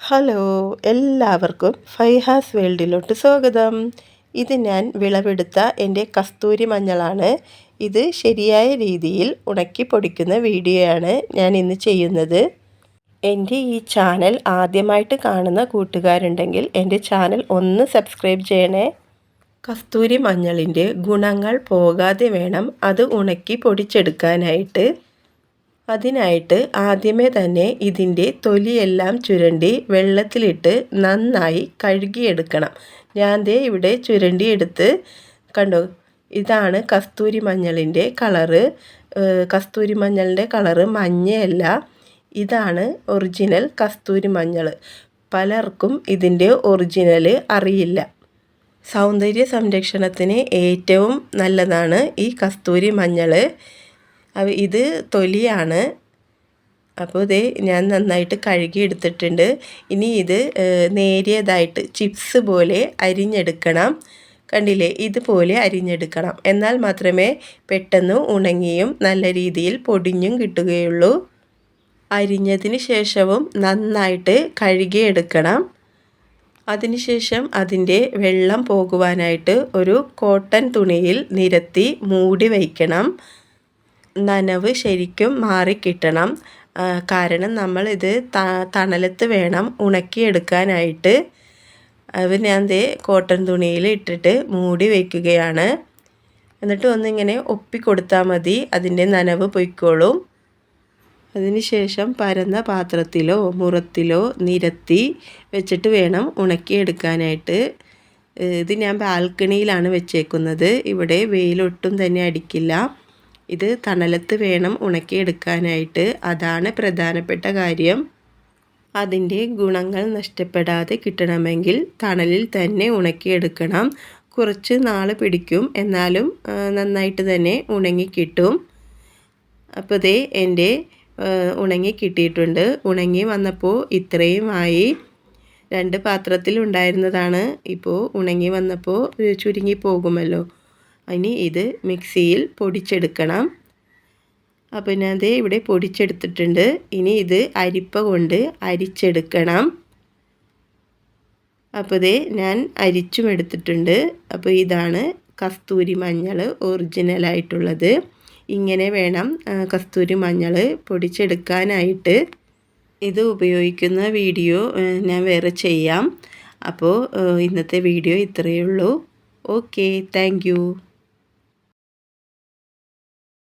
Hello എല്ലാവർക്കും ഫൈഹാസ് വേൾഡിലോട്ട് സ്വാഗതം. ഇത് ഞാൻ വിളവെടുത്ത എന്റെ കസ്തൂരി മഞ്ഞളാണ്. ഇത് ശരിയായ രീതിയിൽ ഉണക്കി പൊടിക്കുന്ന വീഡിയോയാണ് ഞാൻ ഇന്ന് ചെയ്യുന്നത്. എന്റെ ഈ ചാനൽ ആദ്യമായിട്ട് കാണുന്ന കൂട്ടുകാരുണ്ടെങ്കിൽ എന്റെ ചാനൽ ഒന്ന് സബ്സ്ക്രൈബ് ചെയ്യണേ. കസ്തൂരി മഞ്ഞളിന്റെ ഗുണങ്ങൾ പോകാതെ വേണം അത് ഉണക്കി പൊടിച്ചെടുക്കാനായിട്ട്. അതിനായിട്ട് ആദ്യമേ തന്നെ ഇതിന്റെ തൊലിയെല്ലാം ചുരണ്ടി വെള്ളത്തിലിട്ട് നന്നായി കഴുകിയെടുക്കണം. ഞാൻ ദേ ഇവിടെ ചുരണ്ടി എടുത്ത് കണ്ടോ ഇതാണ് കസ്തൂരി മഞ്ഞളിന്റെ കളറ്. കസ്തൂരി മഞ്ഞളിന്റെ കളറ് മഞ്ഞയല്ല ഇതാണ് ഒറിജിനൽ കസ്തൂരി മഞ്ഞൾ. പലർക്കും ഇതിന്റെ ഒറിജിനൽ അറിയില്ല. സൗന്ദര്യ സംരക്ഷണത്തിന് ഏറ്റവും നല്ലതാണ് ഈ കസ്തൂരി മഞ്ഞൾ. ഇത് തൊലിയാണ്. അപ്പോൾ ഇത് ഞാൻ നന്നായിട്ട് കഴുകി എടുത്തിട്ടുണ്ട് ഇനി ഇത് നേരിയതായിട്ട് ചിപ്സ് പോലെ അരിഞ്ഞെടുക്കണം. കണ്ടില്ലേ? ഇതുപോലെ അരിഞ്ഞെടുക്കണം. എന്നാൽ മാത്രമേ പെട്ടെന്ന് ഉണങ്ങിയും നല്ല രീതിയിൽ പൊടിഞ്ഞും കിട്ടുകയുള്ളൂ. അരിഞ്ഞതിന് ശേഷവും നന്നായിട്ട് കഴുകിയെടുക്കണം. അതിനുശേഷം അതിന്റെ വെള്ളം പോകുവാനായിട്ട് ഒരു കോട്ടൺ തുണിയിൽ നിരത്തി മൂടി വയ്ക്കണം. നനവ് ശരിക്കും മാറിക്കിട്ടണം കാരണം നമ്മൾ ഇത് തണലത്ത് വേണം ഉണക്കിയെടുക്കാനായിട്ട് അത് ഞാൻ ദേ കോട്ടൺ തുണിയിൽ ഇട്ടിട്ട് മൂടി വയ്ക്കുകയാണ് എന്നിട്ട് ഒന്നിങ്ങനെ ഒപ്പിക്കൊടുത്താൽ മതി അതിന്റെ നനവ് പൊയ്ക്കോളും. അതിനുശേഷം പരന്ന പാത്രത്തിലോ മുറത്തിലോ നിരത്തി വെച്ചിട്ട് വേണം ഉണക്കിയെടുക്കാനായിട്ട് ഇത് ഞാൻ ബാൽക്കണിയിലാണ് വെച്ചേക്കുന്നത്. ഇവിടെ വെയിലൊട്ടും തന്നെ അടിക്കില്ല. ഇത് തണലത്ത് വേണം ഉണക്കിയെടുക്കാനായിട്ട് അതാണ് പ്രധാനപ്പെട്ട കാര്യം. അതിന്റെ ഗുണങ്ങൾ നഷ്ടപ്പെടാതെ കിട്ടണമെങ്കിൽ തണലിൽ തന്നെ ഉണക്കിയെടുക്കണം കുറച്ച് നാൾ പിടിക്കും. എന്നാലും നന്നായിട്ട് തന്നെ ഉണങ്ങി കിട്ടും. അപ്പോൾ ഇതേ എന്റെ ഉണങ്ങി കിട്ടിയിട്ടുണ്ട്. ഉണങ്ങി വന്നപ്പോൾ ഇത്രയും ആയി. രണ്ട് പാത്രത്തിൽ ഉണ്ടായിരുന്നതാണ്. ഇപ്പോൾ ഉണങ്ങി വന്നപ്പോൾ ചുരുങ്ങി പോകുമല്ലോ. ഇനി ഇത് മിക്സിയിൽ പൊടിച്ചെടുക്കണം. അപ്പോൾ ഞാൻ അത് ഇവിടെ പൊടിച്ചെടുത്തിട്ടുണ്ട്. ഇനി ഇത് അരിപ്പ കൊണ്ട് അരിച്ചെടുക്കണം. അപ്പോൾ ഇത് ഞാൻ അരിച്ചും എടുത്തിട്ടുണ്ട്. അപ്പോൾ ഇതാണ് കസ്തൂരി മഞ്ഞൾ ഒറിജിനലായിട്ടുള്ളത് ഇങ്ങനെ വേണം കസ്തൂരി മഞ്ഞൾ പൊടിച്ചെടുക്കാനായിട്ട്. ഇത് ഉപയോഗിക്കുന്ന വീഡിയോ ഞാൻ വേറെ ചെയ്യാം. അപ്പോൾ ഇന്നത്തെ വീഡിയോ ഇത്രയേ ഉള്ളൂ. Okay thank